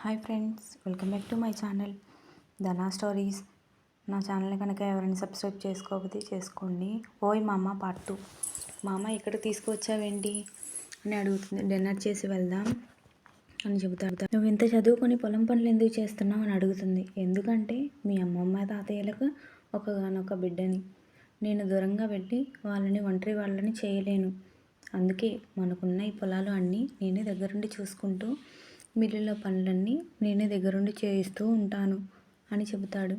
Hi friends welcome back to my channel. Dhana stories. నా channel కనుక ఎవరైనా subscribe చేసుకోకపోతే చేసుకోండి. ఓయ్ మామ పార్ట్ టూ మామ ఇక్కడ తీసుకువచ్చావేంటి? అని అడుగుతుంది. డిన్నర్ చేసి వెళ్దాం అని చెబుతాడు. నువ్వు ఇంత చదువుకొని పొలం పనులు ఎందుకు చేస్తున్నావు అని అడుగుతుంది. ఎందుకంటే మీ అమ్మమ్మ తాతయ్యలకు ఒకగానొక బిడ్డని. నేను దూరంగా వెళ్ళి వాళ్ళని ఒంటరి వాళ్ళని చేయలేను. అందుకే మనకున్న ఈ పొలాలు అన్నీ నేనే దగ్గరుండి చూసుకుంటూ మిల్లులో పనులన్నీ నేనే దగ్గరుండి చేయిస్తూ ఉంటాను అని చెబుతాడు.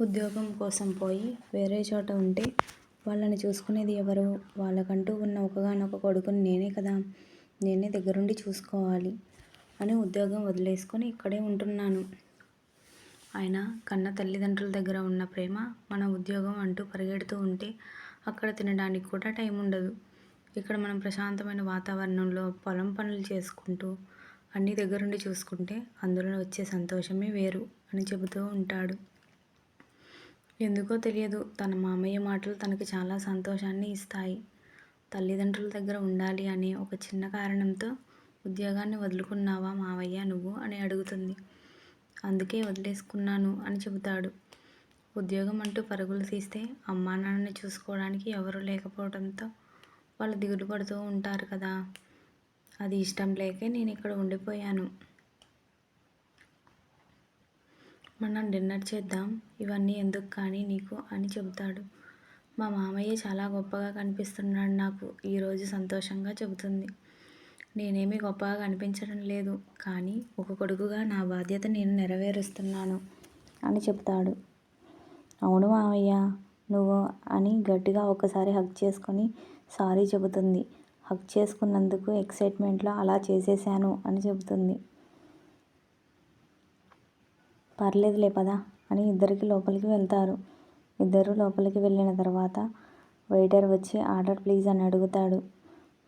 ఉద్యోగం కోసం పోయి వేరే చోట ఉంటే వాళ్ళని చూసుకునేది ఎవరు? వాళ్ళకంటూ ఉన్న ఒకగానొక కొడుకుని నేనే కదా. నేనే దగ్గరుండి చూసుకోవాలి అని ఉద్యోగం వదిలేసుకొని ఇక్కడే ఉంటున్నాను. ఆయన కన్న తల్లిదండ్రుల దగ్గర ఉన్న ప్రేమ మన ఉద్యోగం అంటూ పరిగెడుతూ ఉంటే అక్కడ తినడానికి కూడా టైం ఉండదు ఇక్కడ మనం ప్రశాంతమైన వాతావరణంలో పొలం పనులు చేసుకుంటూ అన్ని దగ్గరుండి చూసుకుంటే అందులో వచ్చే సంతోషమే వేరు అని చెబుతూ ఉంటాడు. ఎందుకో తెలియదు తన మామయ్య మాటలు తనకు చాలా సంతోషాన్ని ఇస్తాయి. తల్లిదండ్రుల దగ్గర ఉండాలి అనే ఒక చిన్న కారణంతో ఉద్యోగాన్ని వదులుకున్నావా మావయ్య నువ్వు అని అడుగుతుంది. అందుకే వదిలేసుకున్నాను అని చెబుతాడు. ఉద్యోగం అంటూ పరుగులు తీస్తే అమ్మా నాన్నని చూసుకోవడానికి ఎవరూ లేకపోవడంతో వాళ్ళు దిగులు పడుతూ ఉంటారు కదా. అది ఇష్టం లేకే నేను ఇక్కడ ఉండిపోయాను. మనం డిన్నర్ చేద్దాం. ఇవన్నీ ఎందుకు కానీ నీకు అని చెబుతాడు. మా మామయ్య చాలా గొప్పగా కనిపిస్తున్నాడు నాకు. ఈరోజు సంతోషంగా చెబుతుంది. నేనేమీ గొప్పగా కనిపించడం లేదు. కానీ ఒక కొడుకుగా నా బాధ్యత నేను నెరవేరుస్తున్నాను అని చెప్తాడు అవును మామయ్య నువ్వు అని గట్టిగా ఒకసారి హక్ చేసుకొని సారీ చెబుతుంది. హక్ చేసుకున్నందుకు ఎక్సైట్మెంట్లో అలా చేసేసాను అని చెబుతుంది. పర్లేదులే పదా అని ఇద్దరికి లోపలికి వెళ్తారు. ఇద్దరు లోపలికి వెళ్ళిన తర్వాత వెయిటర్ వచ్చి ఆర్డర్ ప్లీజ్ అని అడుగుతాడు.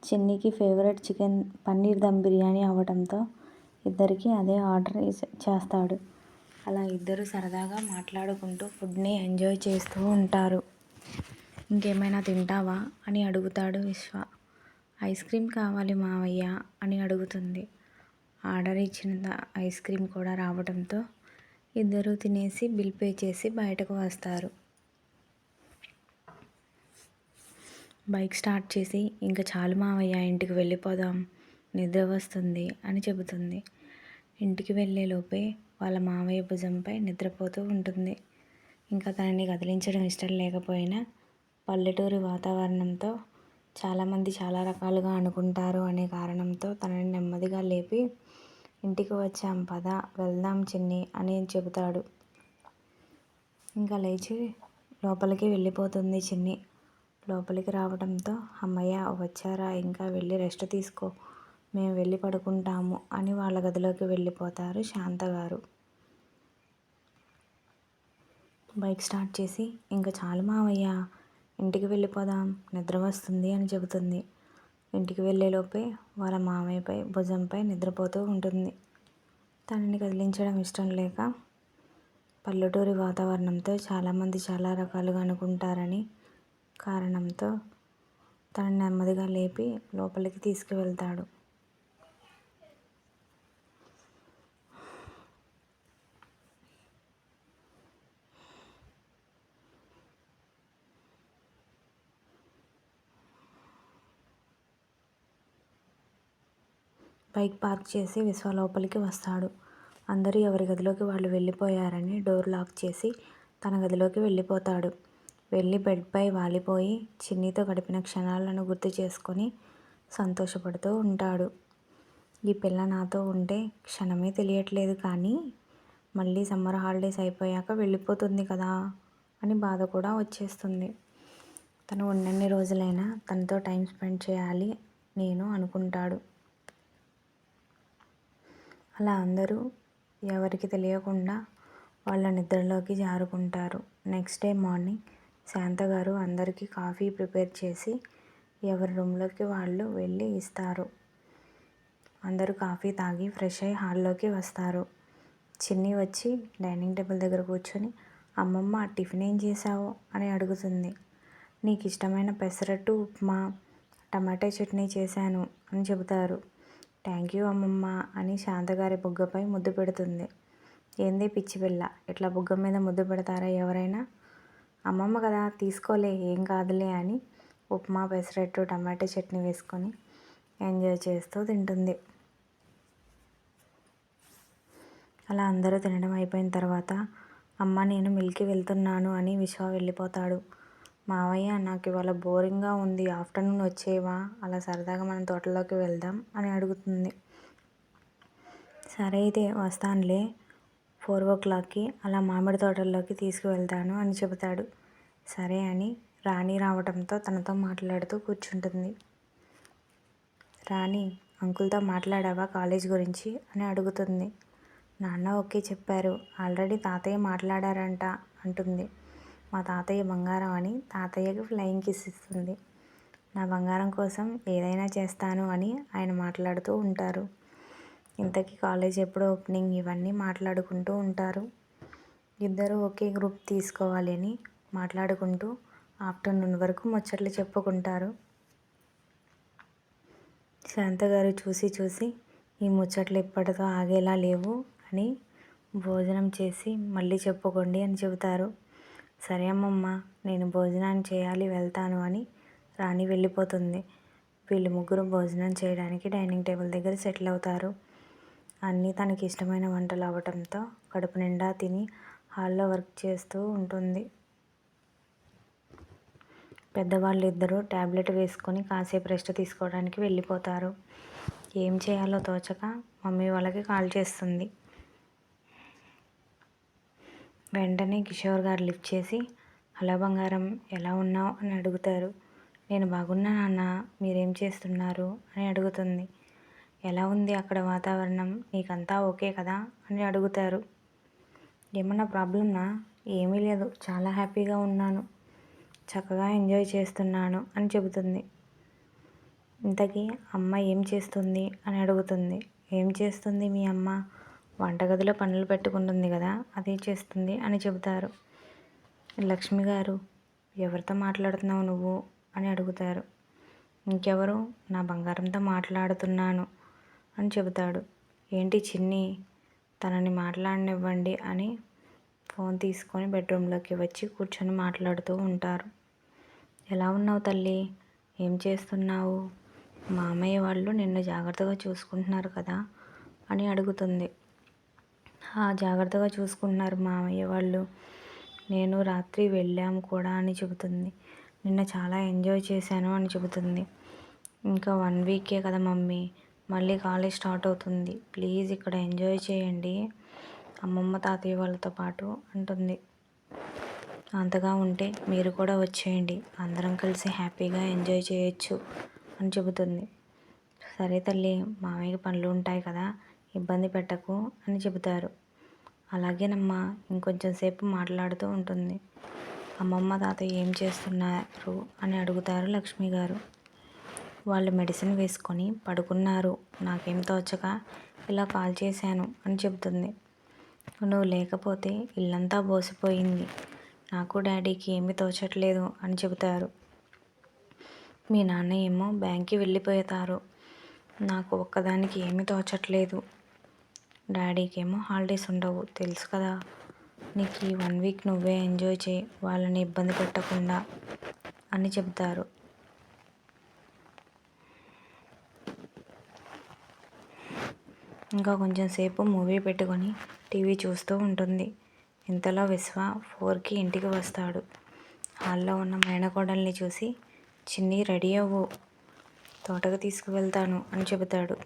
చిన్నికి ఫేవరెట్ చికెన్ పన్నీర్ దమ్ బిర్యానీ అవ్వడంతో ఇద్దరికి అదే ఆర్డర్ చేస్తాడు. అలా ఇద్దరు సరదాగా మాట్లాడుకుంటూ ఫుడ్ని ఎంజాయ్ చేస్తూ ఉంటారు. ఇంకేమైనా తింటావా? అని అడుగుతాడు విశ్వ. ఐస్ క్రీమ్ కావాలి మావయ్య అని అడుగుతుంది. ఆర్డర్ ఇచ్చిన ఐస్ క్రీమ్ కూడా రావడంతో ఇద్దరూ తినేసి బిల్ పే చేసి బయటకు వస్తారు. బైక్ స్టార్ట్ చేసి ఇంకా చాలు మావయ్య ఇంటికి వెళ్ళిపోదాం. నిద్ర వస్తుంది అని చెబుతుంది. ఇంటికి వెళ్ళేలోపే వాళ్ళ మావయ్య భుజంపై నిద్రపోతూ ఉంటుంది. ఇంకా తనని కదిలించడం ఇష్టం లేకపోయినా పల్లెటూరి వాతావరణంతో చాలామంది చాలా రకాలుగా అనుకుంటారు అనే కారణంతో తనని నెమ్మదిగా లేపి ఇంటికి వచ్చాం పద వెళ్దాం చిన్ని అని చెబుతాడు. ఇంకా లేచి లోపలికి వెళ్ళిపోతుంది చిన్ని. లోపలికి రావడంతో అమ్మయ్య వచ్చారా? ఇంకా వెళ్ళి రెస్ట్ తీసుకో. మేము వెళ్ళి పడుకుంటాము అని వాళ్ళ గదిలోకి వెళ్ళిపోతారు శాంత గారు. బైక్ స్టార్ట్ చేసి ఇంకా చాలు మావయ్య ఇంటికి వెళ్ళిపోదాం నిద్ర వస్తుంది అని చెబుతుంది. ఇంటికి వెళ్ళేలోపే వాళ్ళ మామయ్యపై భుజంపై నిద్రపోతూ ఉంటుంది. తనని కదిలించడం ఇష్టం లేక పల్లెటూరి వాతావరణంతో చాలామంది చాలా రకాలుగా అనుకుంటారని కారణంతో తనని నెమ్మదిగా లేపి లోపలికి తీసుకువెళ్తాడు. బైక్ పార్క్ చేసి విశ్వ లోపలికి వస్తాడు. అందరూ ఎవరి గదిలోకి వాళ్ళు వెళ్ళిపోయారని డోర్ లాక్ చేసి తన గదిలోకి వెళ్ళిపోతాడు. వెళ్ళి బెడ్పై వాలిపోయి చిన్నితో గడిపిన క్షణాలను గుర్తు చేసుకొని సంతోషపడుతూ ఉంటాడు. ఈ పిల్ల నాతో ఉంటే క్షణమే తెలియట్లేదు కానీ మళ్ళీ సమ్మర్ హాలిడేస్ అయిపోయాక వెళ్ళిపోతుంది కదా అని బాధ కూడా వచ్చేస్తుంది. తను ఉన్నన్ని రోజులైనా తనతో టైం స్పెండ్ చేయాలి నేను అనుకుంటాడు. అలా అందరూ ఎవరికి తెలియకుండా వాళ్ళ నిద్రలోకి జారుకుంటారు. Next day morning Shanta garu అందరికీ కాఫీ ప్రిపేర్ చేసి ఎవరి రూమ్లోకి వాళ్ళు వెళ్ళి ఇస్తారు. అందరూ కాఫీ తాగి ఫ్రెష్ అయ్యి హాల్లోకి వస్తారు. చిన్ని వచ్చి డైనింగ్ టేబుల్ దగ్గర కూర్చొని అమ్మమ్మ టిఫిన్ ఏం చేసావు అని అడుగుతుంది. నీకు ఇష్టమైన పెసరట్టు ఉప్మా టమాటా చట్నీ చేశాను అని చెబుతారు. థ్యాంక్ యూ అమ్మమ్మ అని శాంతగారి బుగ్గపై ముద్దు పెడుతుంది. ఏంది పిచ్చి పిల్ల? ఇట్లా బుగ్గ మీద ముద్దు పెడతారా ఎవరైనా? అమ్మమ్మ కదా తీసుకోలే ఏం కాదులే అని ఉప్మా పెసరట్టు టమాటో చట్నీ వేసుకొని ఎంజాయ్ చేస్తూ తింటుంది. అలా అందరూ తినడం అయిపోయిన తర్వాత అమ్మ నేను మిల్కి వెళ్తున్నాను అని విశ్వ వెళ్ళిపోతాడు. మావయ్య నాకు ఇవాళ బోరింగ్గా ఉంది. ఆఫ్టర్నూన్ వచ్చేవా? అలా సరదాగా మనం తోటలోకి వెళ్దాం అని అడుగుతుంది. సరే అయితే వస్తానులే. ఫోర్ ఓ క్లాక్కి అలా మామిడి తోటల్లోకి తీసుకువెళ్తాను అని చెబుతాడు. సరే అని రాణి రావడంతో తనతో మాట్లాడుతూ కూర్చుంటుంది. రాణి అంకుల్తో మాట్లాడావా కాలేజ్ గురించి? అని అడుగుతుంది. నాన్న ఓకే చెప్పారు. ఆల్రెడీ తాతయ్య మాట్లాడారంట అంటుంది. మా తాతయ్య బంగారం అని తాతయ్యకి ఫ్లయింగ్ కిస్ ఇస్తుంది. నా బంగారం కోసం ఏదైనా చేస్తాను అని ఆయన మాట్లాడుతూ ఉంటారు. ఇంతకీ కాలేజ్ ఎప్పుడు ఓపెనింగ్? ఇవన్నీ మాట్లాడుకుంటూ ఉంటారు. ఇద్దరు ఒకే గ్రూప్ తీసుకోవాలి అని మాట్లాడుకుంటూ ఆఫ్టర్నూన్ వరకు ముచ్చట్లు చెప్పుకుంటారు. శాంత గారు చూసి చూసి ఈ ముచ్చట్లు ఇప్పటితో ఆగేలా లేవు అని భోజనం చేసి మళ్ళీ చెప్పుకోండి అని చెబుతారు. సరే అమ్మమ్మ నేను భోజనాన్ని చేయాలి వెళ్తాను అని రాణి వెళ్ళిపోతుంది. వీళ్ళు ముగ్గురు భోజనం చేయడానికి డైనింగ్ టేబుల్ దగ్గర సెటిల్ అవుతారు. అన్నీ తనకి ఇష్టమైన వంటలు అవ్వటంతో కడుపు నిండా తిని హాల్లో వర్క్ చేస్తూ ఉంటుంది. పెద్దవాళ్ళు ఇద్దరు ట్యాబ్లెట్ వేసుకొని కాసేపు రెస్ట్ తీసుకోవడానికి వెళ్ళిపోతారు. ఏం చేయాలో తోచక మమ్మీ వాళ్ళకి కాల్ చేస్తుంది. వెంటనే కిషోర్ గారు లిఫ్ట్ చేసి హలో బంగారం ఎలా ఉన్నావు? అని అడుగుతారు. నేను బాగున్నా నాన్న మీరేం చేస్తున్నారు? అని అడుగుతుంది. ఎలా ఉంది అక్కడ వాతావరణం? నీకంతా ఓకే కదా? అని అడుగుతారు. ఏమన్నా ప్రాబ్లమ్నా? ఏమీ లేదు చాలా హ్యాపీగా ఉన్నాను. చక్కగా ఎంజాయ్ చేస్తున్నాను అని చెబుతుంది. ఇంతకీ అమ్మ ఏం చేస్తుంది? అని అడుగుతుంది. ఏం చేస్తుంది మీ అమ్మ? వంటగదిలో పనులు పెట్టుకుంటుంది కదా అదే చేస్తుంది అని చెబుతారు. లక్ష్మి గారు ఎవరితో మాట్లాడుతున్నావు నువ్వు? అని అడుగుతారు. ఇంకెవరు? నా బంగారంతో మాట్లాడుతున్నాను అని చెబుతాడు. ఏంటి చిన్ని తనని మాట్లాడనివ్వండి అని ఫోన్ తీసుకొని బెడ్రూమ్లోకి వచ్చి కూర్చొని మాట్లాడుతూ ఉంటారు. ఎలా ఉన్నావు తల్లి? ఏం చేస్తున్నావు? మామయ్య వాళ్ళు నిన్ను జాగ్రత్తగా చూసుకుంటున్నారు కదా అని అడుగుతుంది. జాగ్రత్తగా చూసుకుంటున్నారు మామయ్య వాళ్ళు. నేను రాత్రి వెళ్ళాము కూడా అని చెబుతుంది. నిన్న చాలా ఎంజాయ్ చేశాను అని చెబుతుంది. ఇంకా వన్ వీకే కదా మమ్మీ. మళ్ళీ కాలేజ్ స్టార్ట్ అవుతుంది. ప్లీజ్ ఇక్కడ ఎంజాయ్ చేయండి. అమ్మమ్మ తాతయ్య వాళ్ళతో పాటు అంటుంది. అంతగా ఉంటే మీరు కూడా వచ్చేయండి. అందరం కలిసి హ్యాపీగా ఎంజాయ్ చేయొచ్చు అని చెబుతుంది. సరే తల్లి మామయ్యకి పనులు ఉంటాయి కదా. ఇబ్బంది పెట్టకు అని చెబుతారు. అలాగేనమ్మా ఇంకొంచెం సేపు మాట్లాడుతూ ఉంటుంది. అమ్మమ్మ తాతయ్య ఏం చేస్తున్నారు? అని అడుగుతారు లక్ష్మి గారు. వాళ్ళు మెడిసిన్ వేసుకొని పడుకున్నారు. నాకేం తోచక ఇలా కాల్ చేశాను అని చెబుతుంది. నువ్వు లేకపోతే ఇల్లంతా బోసిపోయింది. నాకు డాడీకి ఏమీ తోచట్లేదు అని చెబుతారు. మీ నాన్న ఏమో బ్యాంక్కి వెళ్ళిపోతారు నాకు ఒక్కదానికి ఏమీ తోచట్లేదు. డాడీకి ఏమో హాలిడేస్ ఉండవు తెలుసు కదా. నీకు ఈ వన్ వీక్ నువ్వే ఎంజాయ్ చేయి వాళ్ళని ఇబ్బంది పెట్టకుండా అని చెప్తారు ఇంకా కొంచెం సేపు మూవీ పెట్టుకొని టీవీ చూస్తూ ఉంటుంది. ఇంతలో విశ్వ ఫోర్కి ఇంటికి వస్తాడు. హాల్లో ఉన్న మేనకోడల్ని చూసి చిన్ని రెడీ అవ్వు. తోటకు తీసుకువెళ్తాను అని చెబుతాడు.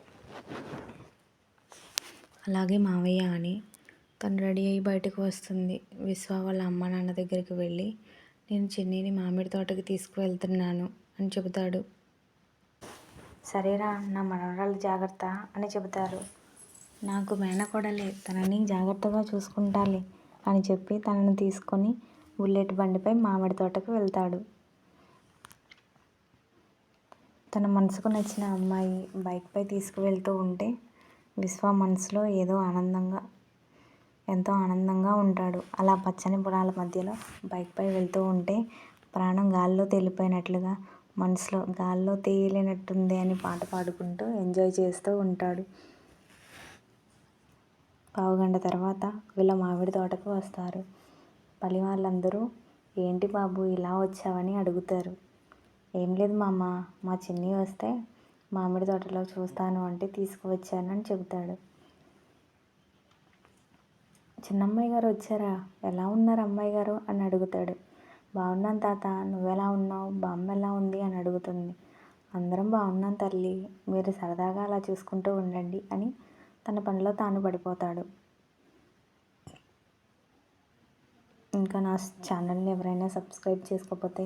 అలాగే మావయ్య అని. తను రెడీ అయ్యి బయటకు వస్తుంది. విశ్వ వాళ్ళ అమ్మ నాన్న దగ్గరికి వెళ్ళి నేను చిన్నీని మామిడి తోటకి తీసుకువెళ్తున్నాను అని చెబుతాడు. సరేరా నా మనవరాలు జాగ్రత్త అని చెబుతారు. నాకు మేనకోడలే తనని జాగ్రత్తగా చూసుకుంటాలి అని చెప్పి తనని తీసుకొని బుల్లెట్ బండిపై మామిడి తోటకు వెళ్తాడు. తన మనసుకు నచ్చిన అమ్మాయి బైక్పై తీసుకువెళ్తూ ఉంటే విశ్వ మనసులో ఏదో ఆనందంగా ఎంతో ఆనందంగా ఉంటాడు. అలా పచ్చని పొలాల మధ్యలో బైక్పై వెళ్తూ ఉంటే ప్రాణం గాల్లో తేలిపోయినట్లుగా మనసులో గాల్లో తేలినట్టుంది అని పాట పాడుకుంటూ ఎంజాయ్ చేస్తూ ఉంటాడు. పావుగంట తర్వాత వీళ్ళ మామిడి తోటకు వస్తారు. పని వాళ్ళందరూ ఏంటి బాబు ఇలా వచ్చావని అడుగుతారు. ఏం లేదు మామ మా చిన్ని వస్తే మామిడి తోటలో చూస్తాను అంటే తీసుకువచ్చానని చెబుతాడు. చిన్నమ్మాయి గారు వచ్చారా? ఎలా ఉన్నారు అమ్మాయి గారు? అని అడుగుతాడు. బాగున్నాను తాత. నువ్వెలా ఉన్నావు? బామ్మ ఎలా ఉంది? అని అడుగుతుంది. అందరం బాగున్నాం తల్లి. మీరు సరదాగా అలా చూసుకుంటూ ఉండండి అని తన పనిలో తాను పడిపోతాడు. ఇంకా నా ఛానల్ని ఎవరైనా సబ్స్క్రైబ్ చేసుకోకపోతే